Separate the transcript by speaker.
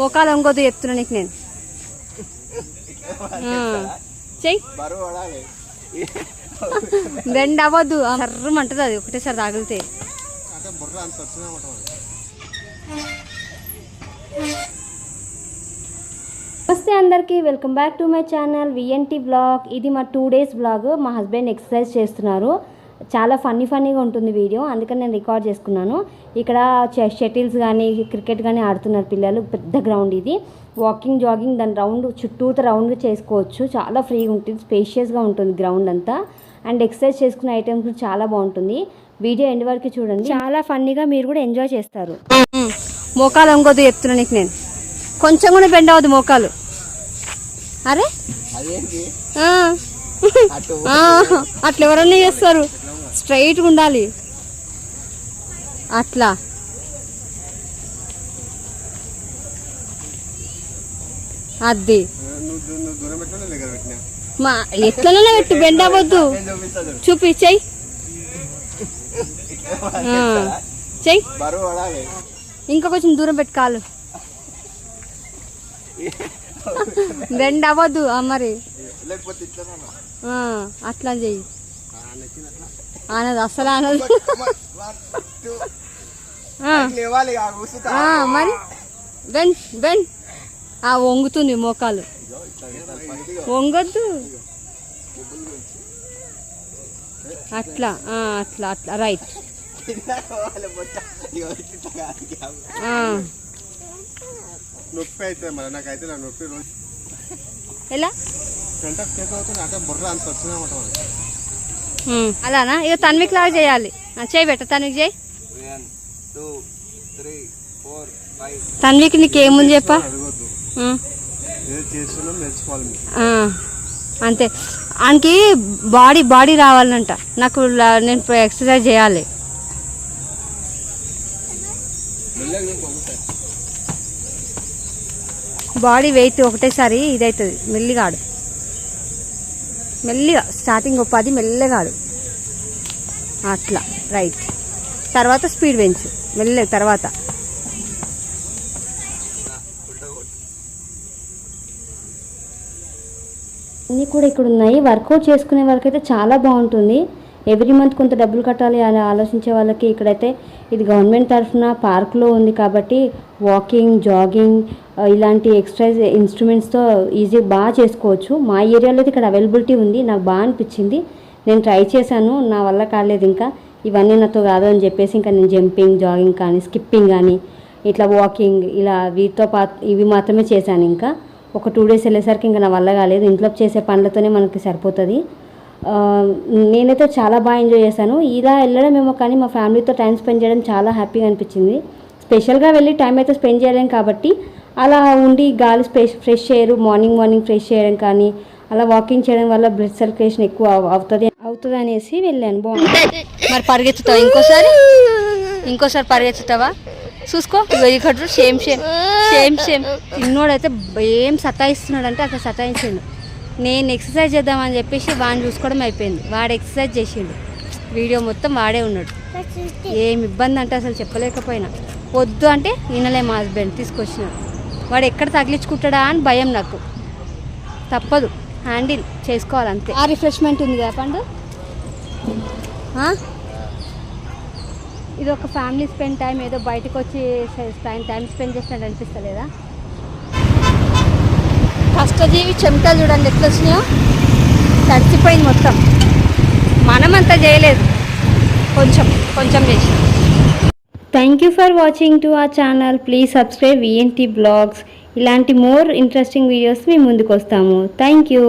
Speaker 1: మోకాలు వంగొద్దు చెప్తున్నా నీకు నేను. చెయ్యి. బెండ్ అవ్వద్దు సర్రమంటది అది ఒకటేసారి తగిలితే
Speaker 2: నమస్తే అందరికీ welcome back to my channel VNT blog. ఇది మా టూ డేస్ బ్లాగ్. మా హస్బెండ్ ఎక్సర్సైజ్ చేస్తున్నారు. చాలా ఫన్నీ ఫన్నీగా ఉంటుంది వీడియో. అందుకని నేను రికార్డ్ చేసుకున్నాను. ఇక్కడ షటిల్స్ కానీ క్రికెట్ కానీ ఆడుతున్నారు పిల్లలు. పెద్ద గ్రౌండ్ ఇది. వాకింగ్ జాగింగ్ దాని రౌండ్ చుట్టూత రౌండ్ చేసుకోవచ్చు. చాలా ఫ్రీగా ఉంటుంది. స్పేషియస్గా ఉంటుంది గ్రౌండ్ అంతా. అండ్ ఎక్సర్సైజ్ చేసుకునే ఐటమ్స్ కూడా చాలా బాగుంటుంది. వీడియో ఎండ్ వరకు చూడండి. చాలా ఫన్నీగా మీరు కూడా ఎంజాయ్ చేస్తారు.
Speaker 1: మోకాలు వంగొద్దు చెప్తున్నా నీకు నేను. కొంచెం కూడా బెండ్ అవ్వద్దు మోకాలు. అరే? అట్లా ఎవరన్నా చేస్తారు. స్ట్రైట్గా ఉండాలి. అట్లా. అది మా ఎట్లనైనా పెట్టు బెండ్ అవ్వద్దు. చూపి చెయ్యి. చెయ్యి. ఇంకా కొంచెం దూరం పెట్టు కాలు. బెండ్ అవ్వద్దు ఆ మరి. అట్లా చెయ్యి. అనదు అసలు అనదు ఆ,
Speaker 3: లేవాలి ఆ కూసుతా
Speaker 1: ఆ, మరి. బెండ్ బెండ్ ఆ వంగుతుంది మోకాలు. వంగొద్దు. అట్లా అట్లా అట్లా రైట్
Speaker 3: కింద పోవాలి బొట్ట ఇగో ఇట్లా కాదు, కాదు.
Speaker 1: ఆ,
Speaker 3: నొప్పి అయితే మరి నాకైతే నా నొప్పి రోజు.
Speaker 1: ఎలా?
Speaker 3: గంట చేతి అవుతుంది అంటే బుర్ర అంత వచ్చినా ఉంటుంది
Speaker 1: ఉమ్, అలానా? ఇక తన్విక్ లాగా చేయాలి. ఆ, చేయి పెట్ట తన్విక్ చేయి. తన్విక్ నీకు ఏముంది చెప్పా. అంతే. ఆయనకి బాడీ బాడీ రావాలంట. నాకు నేను ఎక్సర్సైజ్ చేయాలి. బాడీ వెయిట్ ఒకటేసారి ఇదవుతుంది మెల్లిగా ఆడు. మెల్లిగా స్టార్టింగ్ ఒక పది మెల్లగా ఆడు. అట్లా రైట్. తర్వాత స్పీడ్ పెంచు మెల్లగా తర్వాత.
Speaker 2: అన్నీ కూడా ఇక్కడ ఉన్నాయి వర్కౌట్ చేసుకునే వరకు అయితే చాలా బాగుంటుంది. ఎవ్రీ మంత్ కొంత డబ్బులు కట్టాలి అని ఆలోచించే వాళ్ళకి ఇక్కడైతే ఇది గవర్నమెంట్ తరఫున పార్క్లో ఉంది కాబట్టి వాకింగ్ జాగింగ్ ఇలాంటి ఎక్సర్సైజ్ ఇన్స్ట్రుమెంట్స్తో ఈజీ బాగా చేసుకోవచ్చు. మా ఏరియాలో అయితే ఇక్కడ అవైలబిలిటీ ఉంది. నాకు బాగా అనిపించింది. నేను ట్రై చేశాను. నా వల్ల కాలేదు ఇంకా. ఇవన్నీ నాతో కాదు అని చెప్పేసి ఇంకా నేను జంపింగ్ జాగింగ్ కానీ స్కిప్పింగ్ కానీ ఇట్లా వాకింగ్ ఇలా వీటితో పా ఇవి మాత్రమే చేశాను ఇంకా. ఒక టూ డేస్ వెళ్ళేసరికి ఇంకా నా వల్ల కాలేదు. ఇంట్లో చేసే పనులతోనే మనకి సరిపోతుంది. నేనైతే చాలా బాగా ఎంజాయ్ చేశాను. ఇలా వెళ్ళడమేమో కానీ మా ఫ్యామిలీతో టైం స్పెండ్ చేయడం చాలా హ్యాపీగా అనిపించింది. స్పెషల్గా వెళ్ళి టైం అయితే స్పెండ్ చేయలేం కాబట్టి అలా ఉండి గాలి ఫ్రెష్ ఫ్రెష్ చేయరు మార్నింగ్ మార్నింగ్ ఫ్రెష్ చేయడం కానీ అలా వాకింగ్ చేయడం వల్ల బ్లడ్ సర్క్యులేషన్ ఎక్కువ అవ- అవుతుంది అవుతుంది అనేసి వెళ్ళాను. బాగుంది.
Speaker 1: మరి పరిగెత్తుతావా ఇంకోసారి? ఇంకోసారి పరిగెత్తుతావా? చూసుకో ఇక్కడ సేమ్ సేమ్ సేమ్ సేమ్ చిన్నోడైతే ఏం సతాయిస్తున్నాడు అంటే అట్లా సతాయించిండు. నేను ఎక్సర్సైజ్ చేద్దామని చెప్పేసి వాడిని చూసుకోవడం అయిపోయింది. వాడు ఎక్సర్సైజ్ చేసిండు. వీడియో మొత్తం వాడే ఉన్నాడు. ఏం ఇబ్బంది అంటే అసలు చెప్పలేకపోయినా. వద్దు అంటే వినలే మా హస్బెండ్ తీసుకొచ్చినాడు వాడు ఎక్కడ తగిలించుకుంటాడా అని భయం నాకు. తప్పదు. హ్యాండిల్ చేసుకోవాలి అంతే ఆ రిఫ్రెష్మెంట్ ఉంది కదా పండు? ఇది ఒక ఫ్యామిలీ స్పెండ్ టైం ఏదో బయటకు వచ్చి టైం టైం స్పెండ్ చేసినట్టు అనిపిస్తలేదా? కష్టజీవి చెమటలు చూడండి ఎట్లా వచ్చినాయో? తడిచిపోయింది మొత్తం. మనమంతా చేయలేదు. కొంచెం కొంచెం చేసి
Speaker 2: thank you for watching to ఆ channel please subscribe VNT blogs ఇలాంటి మోర్ ఇంట్రెస్టింగ్ వీడియోస్ మేము ముందుకు వస్తాము. Thank you